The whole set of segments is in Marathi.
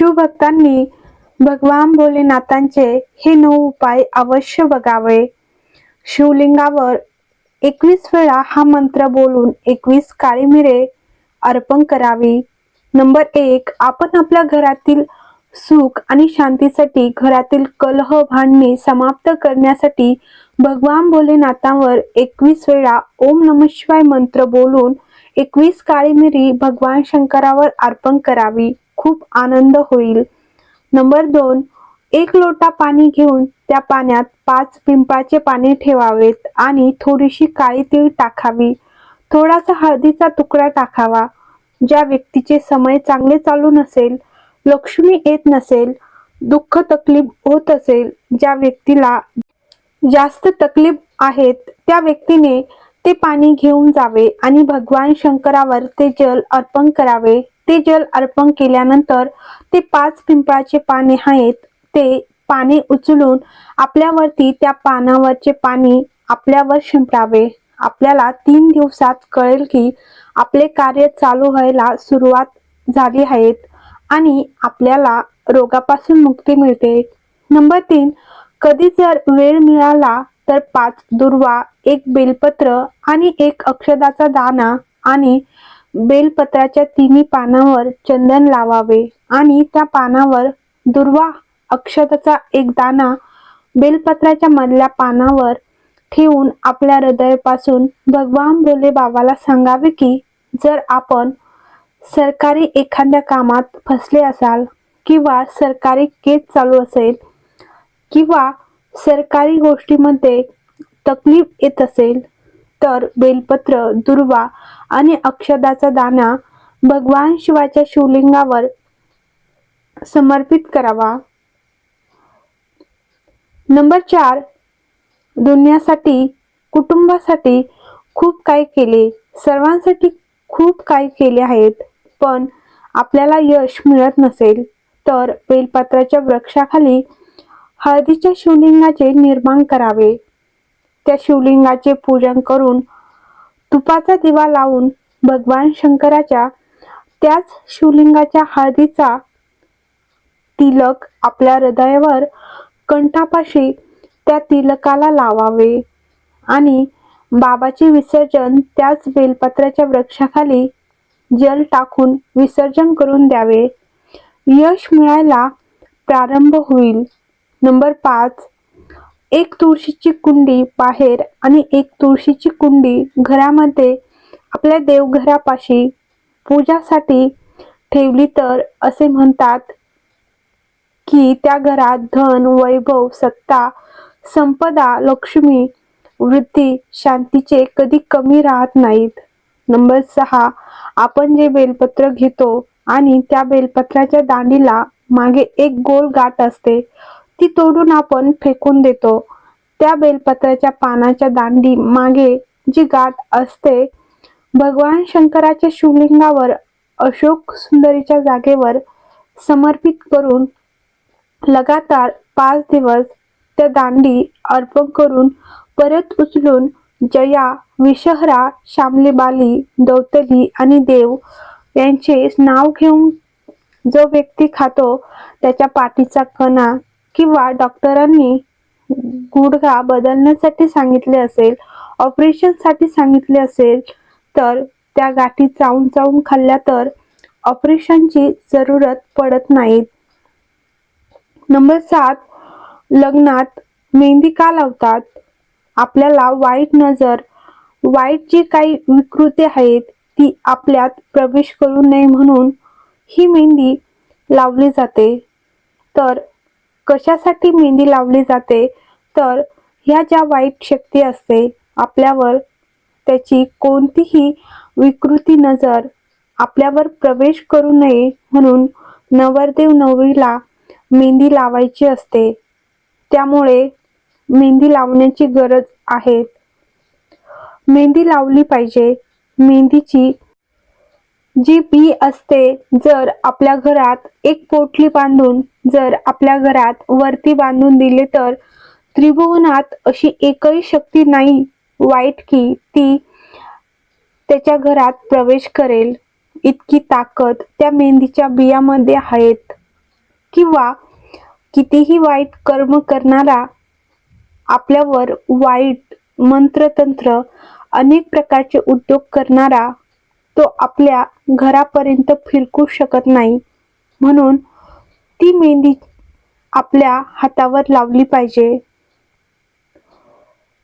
शिवभक्तांनी भगवान भोलेनाथांचे हे नऊ उपाय अवश्य बघावे. शिवलिंगावर एकवीस वेळा हा मंत्र बोलून एकवीस काळी मिरे अर्पण करावी. नंबर एक आपण आपल्या घरातील सुख आणि शांतीसाठी घरातील कलह भांडणे समाप्त करण्यासाठी भगवान भोलेनाथांवर एकवीस वेळा ओम नम शिवाय मंत्र बोलून एकवीस काळी मिरी भगवान शंकरावर अर्पण करावी. खूप आनंद होईल. नंबर दोन एक लोटा पाणी घेऊन त्या पाण्यात पाच पिंपाचे पाने ठेवावेत आणि थोडीशी काळी तीळ टाकावी. थोडासा हळदीचा तुकडा टाकावा. ज्या व्यक्तीचे समय चांगले चालू नसेल लक्ष्मी येत नसेल दुःख तकलीफ होत असेल ज्या व्यक्तीला जास्त तकलीफ आहेत त्या व्यक्तीने ते पाणी घेऊन जावे आणि भगवान शंकरावर ते जल अर्पण करावे. ते जल अर्पण केल्यानंतर ते पाच पिंपळाचे पाने आहेत ते पाने उचलून आपल्यावरती त्या पानावरचे पाणी आपल्यावर शिंपडावे. आपल्याला तीन दिवसात कळेल की आपले कार्य चालू व्हायला सुरुवात झाली आहेत आणि आपल्याला रोगापासून मुक्ती मिळते. नंबर तीन कधी जर वेळ मिळाला तर पाच दुर्वा एक बेलपत्र आणि एक अक्षदाचा दाना आणि बेलपत्राच्या तिन्ही पानावर चंदन लावावे आणि त्या पानावर दुर्वा अक्षताचा एक दाना बेलपत्राच्या मधल्या पानावर ठेवून आपल्या हृदयापासून भगवान भोले बाबाला सांगावे की जर आपण सरकारी एखाद्या कामात फसले असाल किंवा सरकारी केस चालू असेल किंवा सरकारी गोष्टीमध्ये तकलीफ येत असेल तर बेलपत्र दुर्वा आणि अक्षदाचा दाना भगवान शिवाच्या शिवलिंगावर समर्पित करावा. नंबर चार दुनियासाठी कुटुंबासाठी खूप काही केले. सर्वांसाठी खूप काही केले आहेत पण आपल्याला यश मिळत नसेल तर बेलपत्राच्या वृक्षाखाली हळदीच्या शिवलिंगाचे निर्माण करावे. त्या शिवलिंगाचे पूजन करून तुपाचा दिवा लावून भगवान शंकराच्या त्याच शिवलिंगाच्या हळदीचा तिलक आपल्या हृदयावर कंठापाशी त्या तिलकाला लावावे आणि बाबाचे विसर्जन त्याच बेलपत्राच्या वृक्षाखाली जल टाकून विसर्जन करून द्यावे. यश मिळायला प्रारंभ होईल. नंबर पाच. एक तुळशीची कुंडी बाहेर आणि एक तुळशीची कुंडी घरामध्ये आपल्या देवघरापाशी पूजासाठी ठेवली तर असे म्हणतात की त्या घरात धन वैभव सत्ता संपदा लक्ष्मी वृद्धी शांतीचे कधी कमी राहत नाहीत. नंबर सहा आपण जे बेलपत्र घेतो आणि त्या बेलपत्राच्या दांडीला मागे एक गोल गाठ असते. ती तोडून आपण फेकून देतो. त्या बेलपत्राच्या पानाच्या दांडी मागे जी गाठ असते भगवान शंकराच्या शिवलिंगावर अशोक सुंदरीच्या जागेवर समर्पित करून लगातार पाच दिवस त्या दांडी अर्पण करून परत उचलून जया विषहरा श्यामलीबाली दौतली आणि देव यांचे नाव घेऊन जो व्यक्ती खातो त्याच्या पाठीचा कणा किंवा डॉक्टरांनी गुडघा बदलण्यासाठी सांगितले असेल ऑपरेशनसाठी सांगितले असेल तर त्या गाठी चावून चावून खाल्ल्या तर ऑपरेशनची जरूरत पडत नाहीत नंबर सात लग्नात मेहंदी का लावतात? आपल्याला वाईट नजर वाईट जी काही विकृती आहेत ती आपल्यात प्रवेश करू नये म्हणून ही मेहंदी लावली जाते. तर कशासाठी मेहंदी लावली जाते? तर ह्या ज्या वाईट शक्ती असते आपल्यावर त्याची कोणतीही विकृती नजर आपल्यावर प्रवेश करू नये म्हणून नवरदेव नवरीला मेहंदी लावायची असते. त्यामुळे मेहंदी लावण्याची गरज आहे. मेहंदी लावली पाहिजे. मेहंदीची जी बी असते जर आपल्या घरात एक पोटली बांधून जर आपल्या घरात वरती बांधून दिले तर त्रिभुवनात अशी एकही शक्ती नाही वाईट की ती त्याच्या घरात प्रवेश करेल. इतकी ताकद त्या मेहंदीच्या बियामध्ये आहेत. किंवा कितीही वाईट कर्म करणारा आपल्यावर वाईट मंत्रतंत्र अनेक प्रकारचे उद्योग करणारा तो आपल्या घरापर्यंत फिरकू शकत नाही. म्हणून ती मेहंदी आपल्या हातावर लावली पाहिजे.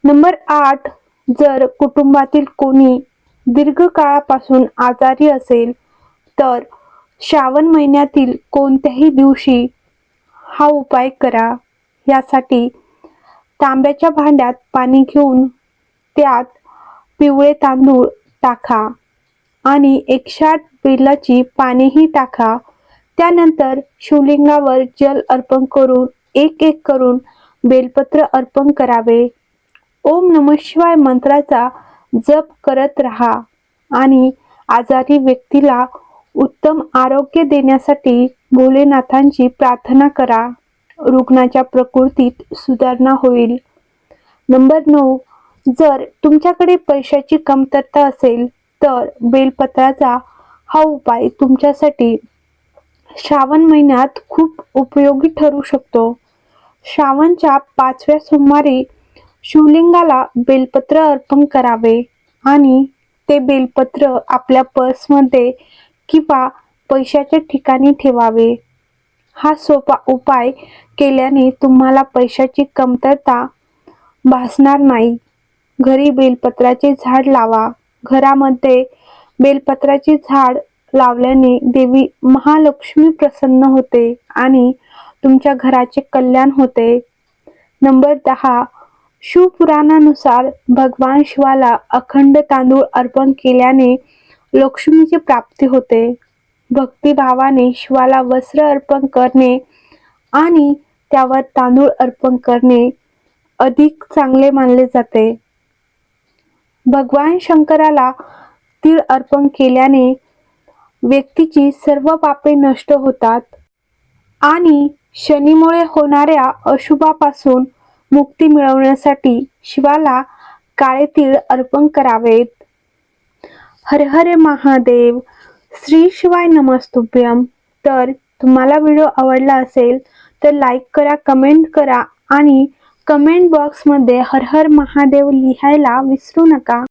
नंबर आठ जर कुटुंबातील कोणी दीर्घकाळापासून आजारी असेल तर श्रावण महिन्यातील कोणत्याही दिवशी हा उपाय करा. यासाठी तांब्याच्या भांड्यात पाणी घेऊन त्यात पिवळे तांदूळ टाका. आणि एकशे आठ बेलाची पानेही टाका. त्यानंतर शिवलिंगावर जल अर्पण करून एक एक करून बेलपत्र अर्पण करावे. ओम नम शिवाय मंत्राचा जप करत राहा आणि आजारी व्यक्तीला उत्तम आरोग्य देण्यासाठी भोलेनाथांची प्रार्थना करा. रुग्णाच्या प्रकृतीत सुधारणा होईल. नंबर नऊ जर तुमच्याकडे पैशाची कमतरता असेल तर बेलपत्राचा हा उपाय तुमच्यासाठी श्रावण महिन्यात खूप उपयोगी ठरू शकतो. श्रावणच्या पाचव्या सोमवारी शिवलिंगाला बेलपत्र अर्पण करावे आणि ते बेलपत्र आपल्या पर्समध्ये किंवा पैशाच्या ठिकाणी ठेवावे. हा सोपा उपाय केल्याने तुम्हाला पैशाची कमतरता भासणार नाही. घरी बेलपत्राचे झाड लावा. घरामध्ये बेलपत्राचे झाड लावल्याने देवी महालक्ष्मी प्रसन्न होते आणि तुमच्या घराचे कल्याण होते. नंबर दहा शिवपुराणानुसार भगवान शिवाला अखंड तांदूळ अर्पण केल्याने लक्ष्मीची प्राप्ती होते. भक्तिभावाने शिवाला वस्त्र अर्पण करणे आणि त्यावर तांदूळ अर्पण करणे अधिक चांगले मानले जाते. भगवान शंकराला तीळ अर्पण केल्याने व्यक्तीची सर्व पापे नष्ट होतात आणि शनीमुळे होणाऱ्या अशुभापासून मुक्ती मिळवण्यासाठी शिवाला काळे तीळ अर्पण करावेत. हर हरे महादेव श्री शिवाय नमस्तुभ्यम तर तुम्हाला व्हिडिओ आवडला असेल तर लाईक करा कमेंट करा आणि कमेंट बॉक्समध्ये हर हर महादेव लिहायला विसरू नका.